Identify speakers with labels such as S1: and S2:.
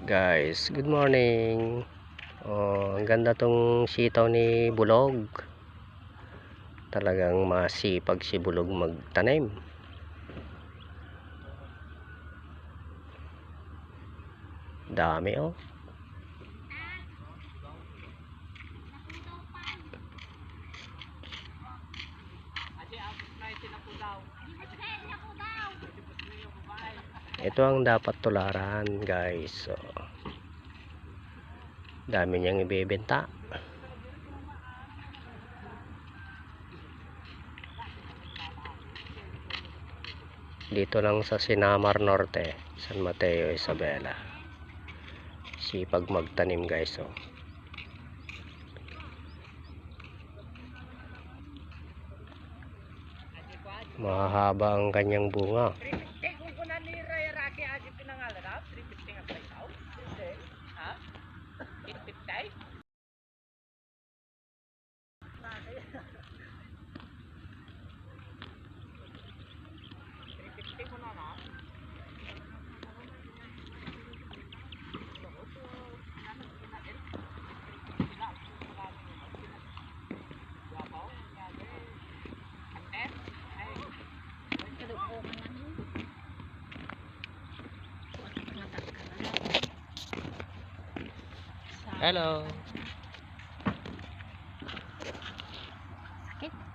S1: Guys, good morning. Oh, ang ganda tong sitaw ni Bulog. Talagang masipag si Bulog magtanim. Dami oh. Ito ang dapat tularan, guys. So, dami niyang ibebenta. Dito lang sa Sinamar Norte, San Mateo, Isabela. Sipag magtanim, guys. Oh. Mahaba ang kanyang bunga. Hello. Sakit.